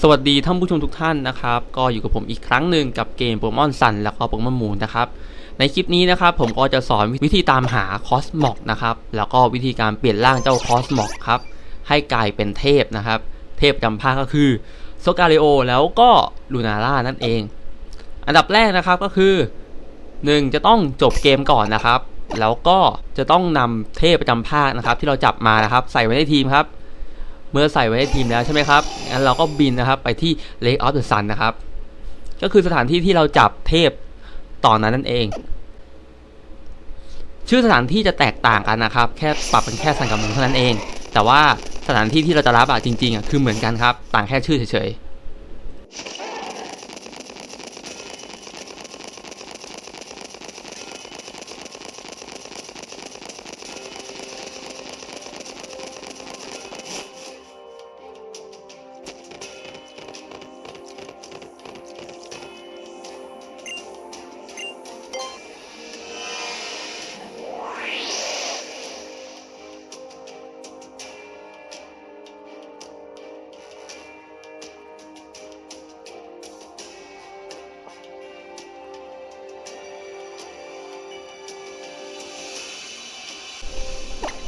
สวัสดีท่านผู้ชมทุกท่านนะครับ ก็อยู่กับผมอีกครั้งหนึ่งกับเกมโปเกมอนซันแล้วก็โปเกมอนมูนนะครับ ในคลิปนี้นะครับผมก็จะสอนวิธีตามหาคอสมอกนะครับ แล้วก็วิธีการเปลี่ยนร่างเจ้าคอสมอกครับ ให้กลายเป็นเทพนะครับ เทพประจำภาคก็คือโซกาเลโอแล้วก็ลูนาร่านั่นเอง อันดับแรกนะครับก็คือ 1 จะต้องจบเกมก่อนนะครับ แล้วก็จะต้องนำเทพประจำภาคนะครับ ที่เราจับมานะครับ ใส่ไว้ในทีมครับ เมื่อใส่ไว้ในทีมแล้วใช่ไหมครับงั้นเราก็บินนะครับไปที่ Lake of the Sun นะครับ ก็คือสถานที่ที่เราจับเทพตอนนั้นนั่นเอง ชื่อสถานที่จะแตกต่างกันนะครับ แค่ปรับเป็นแค่สันกับมุงเท่านั้นเอง แต่ว่าสถานที่ที่เราจะรับอะจริงๆอะคือเหมือนกันครับ ต่างแค่ชื่อเฉยๆ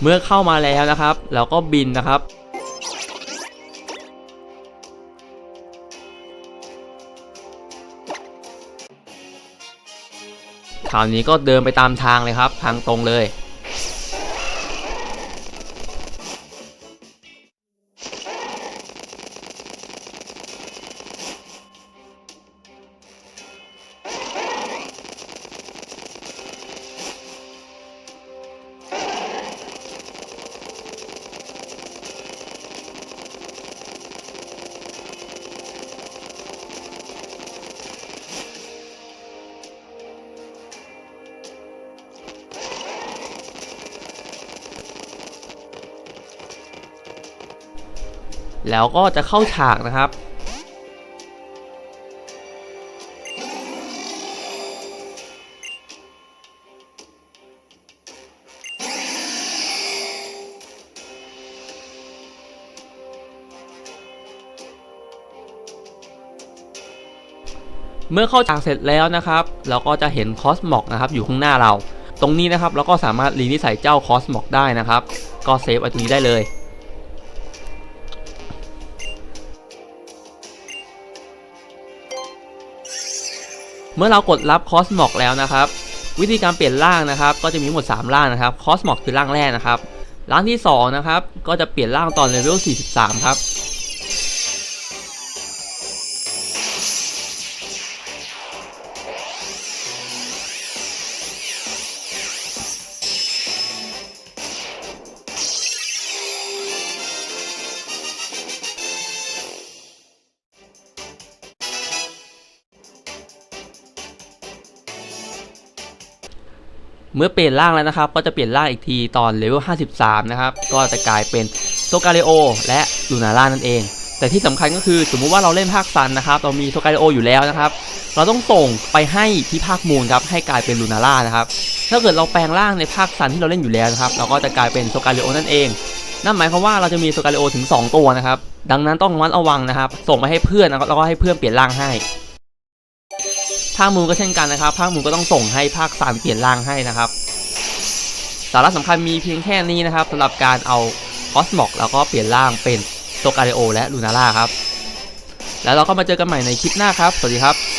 เมื่อเข้ามาแล้วนะครับ เราก็บินนะครับ คราวนี้ก็เดินไปตามทางเลยครับ ทางตรงเลย แล้วก็จะเข้าฉากนะครับเมื่อเข้าฉากเสร็จแล้วนะครับ เราก็จะเห็นคอสมอกนะครับอยู่ข้างหน้าเรา ตรงนี้นะครับเราก็สามารถรีนิสัยเจ้าคอสมอกได้นะครับ ก็เซฟไว้ตรงนี้ได้เลย เมื่อเรากดรับคอสมอกแล้วนะครับ วิธีการเปลี่ยนร่างนะครับ ก็จะมีหมด 3 ร่างนะครับคอสมอกคือร่างแรกนะครับร่างที่2นะครับก็จะเปลี่ยนร่างตอนเลเวล43 ครับ เมื่อเปลี่ยนร่างแล้วนะครับ ก็จะเปลี่ยนร่างอีกทีตอนเลเวล 53 นะครับ ก็จะกลายเป็นโซกาเลโอและลูนาร่านั่นเอง แต่ที่สำคัญก็คือสมมุติว่าเราเล่นภาคซันนะครับ เรามีโซกาเลโออยู่แล้วนะครับ เราต้องส่งไปให้ที่ภาคมูนครับ ให้กลายเป็นลูนาร่านะครับ ถ้าเกิดเราแปลงร่างในภาคซันที่เราเล่นอยู่แล้วนะครับ เราก็จะกลายเป็นโซกาเลโอนั่นเอง นั่นหมายความว่าเราจะมีโซกาเลโอถึง 2 ตัวนะครับ ดังนั้นต้องระมัดระวังนะครับ ส่งไปให้เพื่อนแล้วก็ให้เพื่อนเปลี่ยนร่างให้ ภาคมูนก็เช่นกันนะครับ ภาคมูนก็ต้องส่งให้ภาคซานเปลี่ยนร่างให้นะครับ สาระสำคัญมีเพียงแค่นี้นะครับสำหรับการเอาคอสมอกแล้วก็เปลี่ยนร่างเป็นโซกาเรโอและลูนาร่าครับ แล้วเราก็มาเจอกันใหม่ในคลิปหน้าครับ สวัสดีครับ